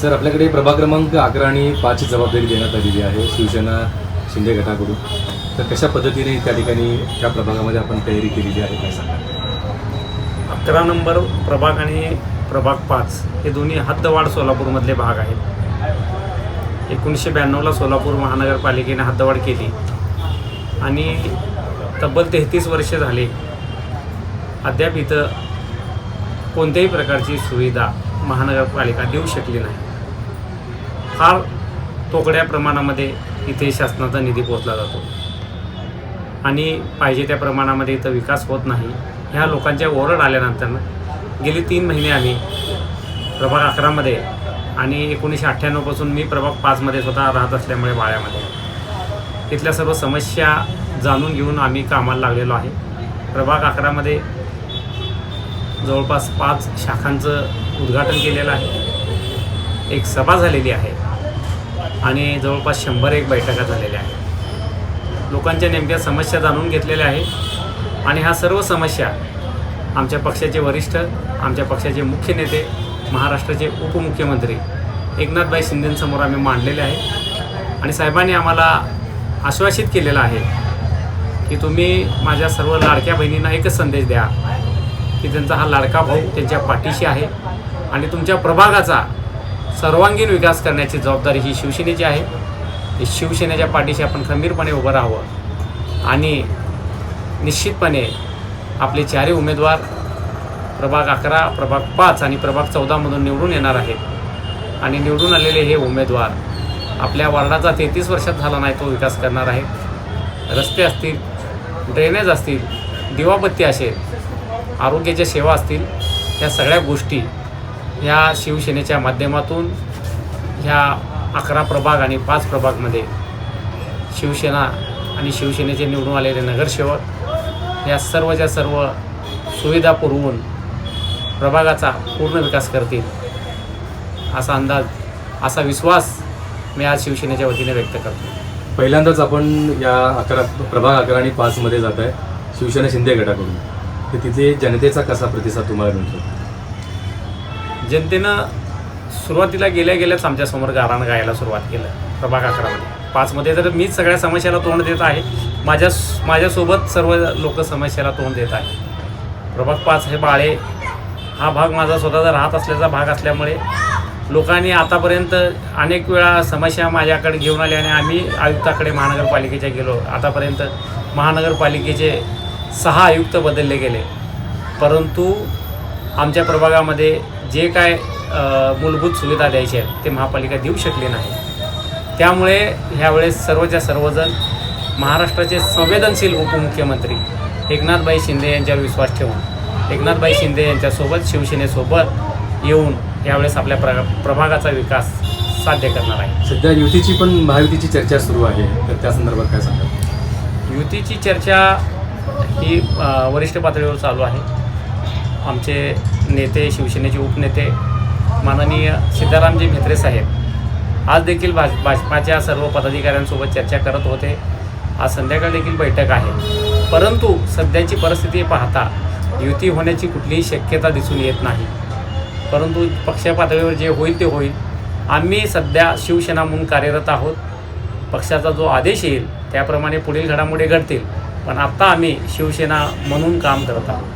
Sir आपल्याकडे प्रभाग क्रमांक अकरा आणि पाचची जबाबदारी देण्यात आलेली आहे शिवसेना शिंदे गटाकडून. तर कशा पद्धतीने त्या ठिकाणी त्या प्रभागामध्ये आपण तयारी केलेली आहे काय सांगा अकरा नंबर प्रभाग आणि प्रभाग पाच हे दोन्ही हद्दवाढ सोलापूरमधले भाग आहेत. एकोणीसशे ब्याण्णवला सोलापूर महानगरपालिकेने हद्दवाढ केली. आणि तब्बल तेहतीस वर्षे झाले अद्याप इथं कोणत्याही प्रकारची सुविधा महानगरपालिका देऊ शकली नाही. फार तोकड्या प्रमाणामध्ये इथे शासनाचा निधी पोचला जातो. आणि पाहिजे त्या प्रमाणामध्ये इथं विकास होत नाही. ह्या लोकांच्या ओरड आल्यानंतर गेली तीन महिने आम्ही प्रभाग अकरामध्ये आणि एकोणीसशे अठ्ठ्याण्णवपासून मी प्रभाग पाचमध्ये स्वतः राहत असल्यामुळे वाळ्यामध्ये इथल्या सर्व समस्या जाणून घेऊन आम्ही कामाला लागलेलो आहे. प्रभाग अकरामध्ये जवळपास पाच शाखांचं उद्घाटन केलेलं आहे. एक सभा झालेली आहे आणि जवळपास शंभर एक बैठका झालेल्या आहेत. लोकांच्या नेमक्या समस्या जाणून घेतलेल्या आहेत आणि ह्या सर्व समस्या आमच्या पक्षाचे वरिष्ठ आमच्या पक्षाचे मुख्य नेते महाराष्ट्राचे उपमुख्यमंत्री एकनाथभाई शिंदेंसमोर आम्ही मांडलेले आहे आणि साहेबांनी आम्हाला आश्वासित केलेलं आहे की तुम्ही माझ्या सर्व लाडक्या बहिणींना एकच संदेश द्या की त्यांचा हा लाडका भाऊ त्यांच्या पाठीशी आहे आणि तुमच्या प्रभागाचा सर्वांगीण विकास करण्याची जबाबदारी ही शिवसेनेची आहे. शिवसेनेच्या पाठीशी आपण खंबीरपणे उभं राहावं. आणि निश्चितपणे आपले चारही उमेदवार प्रभाग अकरा प्रभाग पाच आणि प्रभाग चौदामधून निवडून येणार आहेत. आणि निवडून आलेले हे उमेदवार आपल्या वार्डाचा तेहतीस वर्षात झाला नाही तो विकास करणार आहे रस्ते असतील ड्रेनेज असतील दिवाबत्ती असेल आरोग्याच्या सेवा असतील या सगळ्या गोष्टी ह्या शिवसेनेच्या माध्यमातून ह्या अकरा प्रभाग आणि पाच प्रभागमध्ये शिवसेना आणि शिवसेनेचे निवडून आलेले नगरसेवक या सर्वच्या सर्व सुविधा पुरवून प्रभागाचा पूर्ण विकास करतील असा अंदाज असा विश्वास मी आज शिवसेनेच्या वतीने व्यक्त करतो. पहिल्यांदाच आपण या अकरा प्रभाग अकरा आणि पाचमध्ये जात आहे शिवसेना शिंदे गटाकडून. तर तिथे जनतेचा कसा प्रतिसाद तुम्हाला मिळतो? जनतेनं सुरुवातीला गेल्या गेल्याच आमच्यासमोर गाराणं गायला सुरुवात केलं प्रभाग अकरामध्ये. पाचमध्ये तर मीच सगळ्या समस्याला तोंड देत आहे. माझ्या माझ्यासोबत सर्व लोक समस्याला तोंड देत आहे प्रभाग पाच हे बाळे हा भाग माझा स्वतःचा राहत असल्याचा भाग असल्यामुळे लोकांनी आतापर्यंत अनेक वेळा समस्या माझ्याकडे घेऊन आल्या आणि आम्ही आयुक्ताकडे महानगरपालिकेच्या गेलो. आतापर्यंत महानगरपालिकेचे सहा आयुक्त बदलले गेले. परंतु आमच्या प्रभागामध्ये जे काय मूलभूत सुविधा द्यायच्या आहेत ते महापालिका देऊ शकली नाही. त्यामुळे ह्यावेळेस सर्वच्या सर्वजण महाराष्ट्राचे संवेदनशील उपमुख्यमंत्री एकनाथबाई शिंदे यांच्यावर विश्वास ठेवून एकनाथबाई शिंदे यांच्यासोबत शिवसेनेसोबत येऊन यावेळेस आपल्या प्र प्रभागाचा विकास साध्य करणार आहे. सध्या युतीची पण महायुतीची चर्चा सुरू आहे. तर त्या संदर्भात काय सांगा युतीची चर्चा ही वरिष्ठ पातळीवर चालू आहे. आमचे नेते शिवसेनेचे उपनेते माननीय सिद्धारामजी म्हेत्रे साहेब. आज देखील भाज भाजपाच्या सर्व पदाधिकाऱ्यांसोबत चर्चा करत होते. आज संध्याकाळ देखील बैठक आहे. परंतु सध्याची परिस्थिती पाहता युती होण्याची कुठलीही शक्यता दिसून येत नाही. परंतु पक्ष पातळीवर जे होईल ते होईल. आम्ही सध्या शिवसेना म्हणून कार्यरत आहोत. पक्षाचा जो आदेश येईल त्याप्रमाणे पुढील घडामोडी घडतील. पण आत्ता आम्ही शिवसेना म्हणून काम करत आहोत.